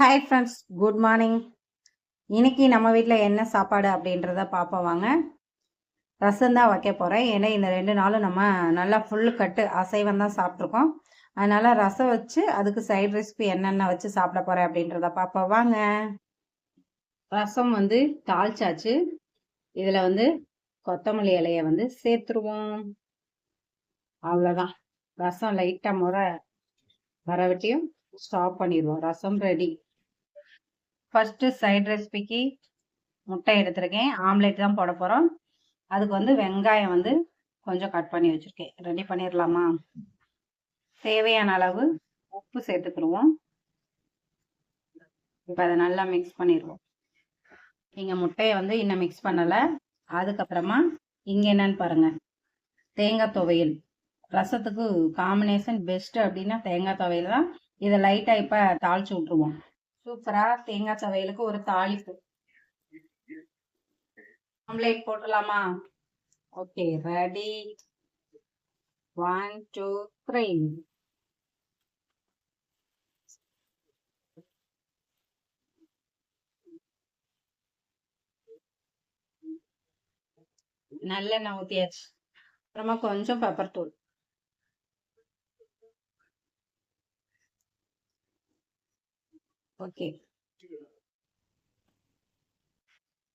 Hi friends good morning இன்றைக்கி நம்ம வீட்டில் என்ன சாப்பாடு அப்படின்றத பார்ப்போம் வாங்க. ரசம் தான் வைக்க போகிறேன் ஏன்னா இந்த ரெண்டு நாளும் நம்ம நல்லா ஃபுல் கட்டு அசைவம் தான் சாப்பிட்ருக்கோம் அதனால் ரசம் வச்சு அதுக்கு சைட் ரெசிபி என்னென்ன வச்சு சாப்பிட போகிறேன் அப்படின்றத பார்ப்போம் வாங்க. ரசம் வந்து தாளிச்சாச்சு. இதில் வந்து கொத்தமல்லி இலையை வந்து சேர்த்துருவோம். அவ்வளோதான் ரசம் லைட்டாக முறை வரவட்டியும் ஸ்டாப் பண்ணிடுவோம். ரசம் ரெடி ஃபர்ஸ்ட் சைட் ரெசிபிக்கு முட்டை எடுத்திருக்கேன். ஆம்லேட் தான் போட போகிறோம் அதுக்கு வந்து வெங்காயம் வந்து கொஞ்சம் கட் பண்ணி வச்சுருக்கேன். ரெடி பண்ணிடலாமா தேவையான அளவு உப்பு சேர்த்துக்கிடுவோம். இப்போ அதை நல்லா மிக்ஸ் பண்ணிடுவோம் நீங்கள் முட்டையை வந்து இன்னும் மிக்ஸ் பண்ணலை. அதுக்கப்புறமா இங்கே என்னன்னு பாருங்கள் தேங்காய் துவையல். ரசத்துக்கு காம்பினேஷன் பெஸ்ட்டு அப்படின்னா தேங்காய் துவையல் தான். இதை லைட்டாக இப்போ தாளிச்சு விட்ருவோம் சூப்பரா தேங்காய் சவையலுக்கு ஒரு தாளிப்பு. Omelette போட்டுடலாமா? Okay ready. One two three. நல்லெண்ணெய் ஊற்றியாச்சு அப்புறமா கொஞ்சம் பெப்பர் தூள். ஓகே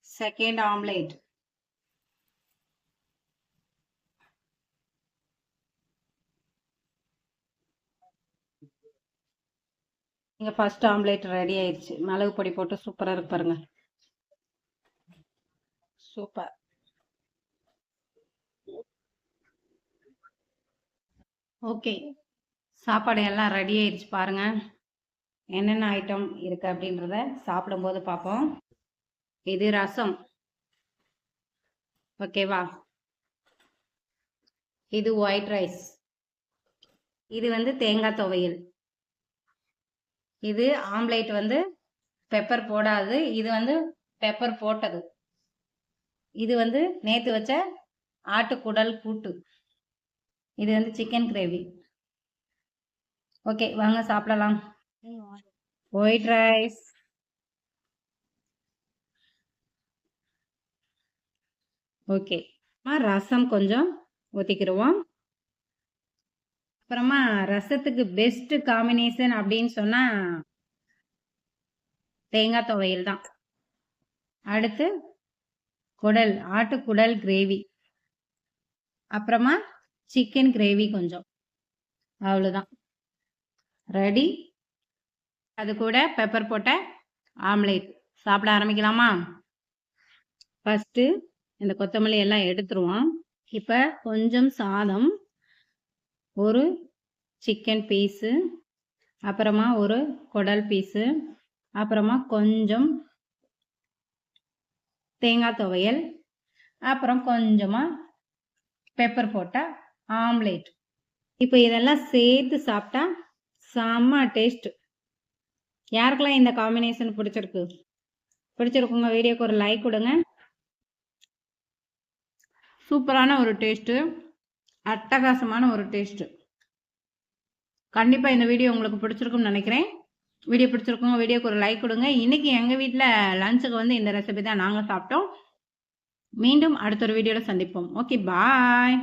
செகண்ட் ஆம்லேட் இங்க ஃபர்ஸ்ட் ஆம்லேட் ரெடி ஆயிடுச்சு. மிளகு பொடி போட்டு சூப்பரா இருக்கு பாருங்க. சூப்பர் ஓகே சாப்பாடு எல்லாம் ரெடி ஆயிடுச்சு பாருங்க. என்னென்ன ஐட்டம் இருக்கு அப்படின்றத சாப்பிடும்போது பார்ப்போம். இது ரசம். ஓகேவா இது ஒயிட் ரைஸ் இது வந்து தேங்காய் துவையல். இது ஆம்லேட் வந்து பெப்பர் போடாது. இது வந்து பெப்பர் போட்டது. இது வந்து நேற்று வச்ச ஆட்டுக்குடல் கூட்டு. இது வந்து சிக்கன் கிரேவி ஓகே வாங்க சாப்பிடலாம். ஒயிட் ரைஸ் ஓகே ரசம் கொஞ்சம் ஊற்றிக்கிடுவோம் அப்புறமா ரசத்துக்கு பெஸ்ட் காம்பினேஷன் அப்படின்னு சொன்னால் தேங்காய் துவையல் தான். அடுத்து குடல் ஆட்டு குடல் கிரேவி அப்புறமா சிக்கன் கிரேவி கொஞ்சம். அவ்வளோதான் ரெடி அது கூட பெப்பர் போட்ட ஆம்லேட் சாப்பிட ஆரம்பிக்கலாமா? ஃபஸ்ட்டு இந்த கொத்தமல்லி எல்லாம் எடுத்துருவோம். இப்போ கொஞ்சம் சாதம் ஒரு சிக்கன் பீஸு அப்புறமா ஒரு குடல் பீஸு அப்புறமா கொஞ்சம் தேங்காய் துவையல் அப்புறம் கொஞ்சமாக பெப்பர் போட்ட ஆம்லேட் இப்போ இதெல்லாம் சேர்த்து சாப்பிட்டா செம்ம டேஸ்ட்டு யாருக்கெல்லாம் இந்த காம்பினேஷன் பிடிச்சிருக்கு? பிடிச்சிருக்குங்க வீடியோக்கு ஒரு லைக் கொடுங்க. சூப்பரான ஒரு டேஸ்ட்டு அட்டகாசமான ஒரு டேஸ்ட்டு கண்டிப்பாக இந்த வீடியோ உங்களுக்கு பிடிச்சிருக்கும்னு நினைக்கிறேன். வீடியோ பிடிச்சிருக்கோங்க வீடியோக்கு ஒரு லைக் கொடுங்க. இன்னைக்கு எங்கள் வீட்டில் லஞ்சுக்கு வந்து இந்த ரெசிபி தான் நாங்கள் சாப்பிட்டோம். மீண்டும் அடுத்த ஒரு வீடியோவில் சந்திப்போம். Okay bye